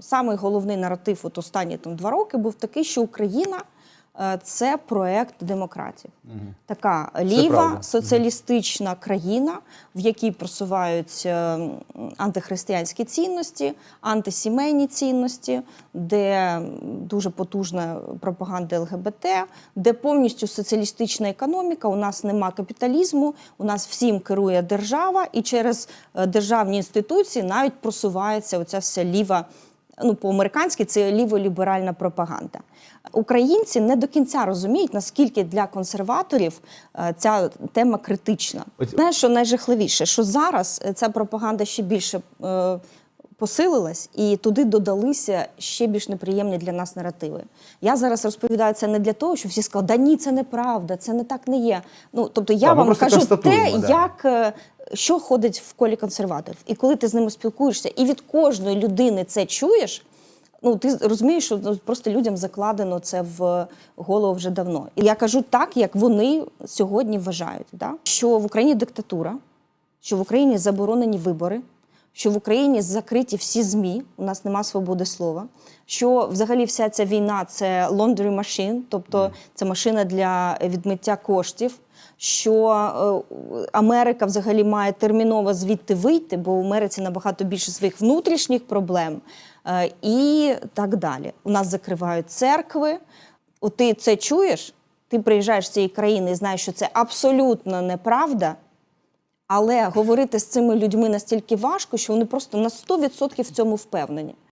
Самий головний наратив от останні там два роки був такий, що Україна е, це проект демократів. Така ліва соціалістична країна, в якій просуваються антихристиянські цінності, антисімейні цінності, де дуже потужна пропаганда ЛГБТ, де повністю соціалістична економіка. У нас нема капіталізму, у нас всім керує держава, і через е, державні інституції навіть просувається оця вся ліва. Ну, по-американськи це ліволіберальна пропаганда. Українці не до кінця розуміють, наскільки для консерваторів е, ця тема критична. Знаєш, що найжахливіше, що зараз е, ця пропаганда ще більше е, посилилась, і туди додалися ще більш неприємні для нас наративи. Я зараз розповідаю це не для того, щоб всі сказали, да ні, це неправда, це не так не є. Ну тобто я Так, вам кажу те, да. як е, що ходить в колі консерваторів. І коли ти з ними спілкуєшся, і від кожної людини це чуєш. Ну, ти розумієш, що ну, просто людям закладено це в голову вже давно. І я кажу так, як вони сьогодні вважають, да? що в Україні диктатура, що в Україні заборонені вибори, що в Україні закриті всі ЗМІ, у нас нема свободи слова, що взагалі вся ця війна це laundry machine, тобто це машина для відмиття коштів. Що е, Америка взагалі має терміново звідти вийти, бо в Америці набагато більше своїх внутрішніх проблем е, і так далі. У нас закривають церкви. От ти це чуєш, ти приїжджаєш з цієї країни і знаєш, що це абсолютно неправда. Але говорити з цими людьми настільки важко, що вони просто на 100% в цьому впевнені.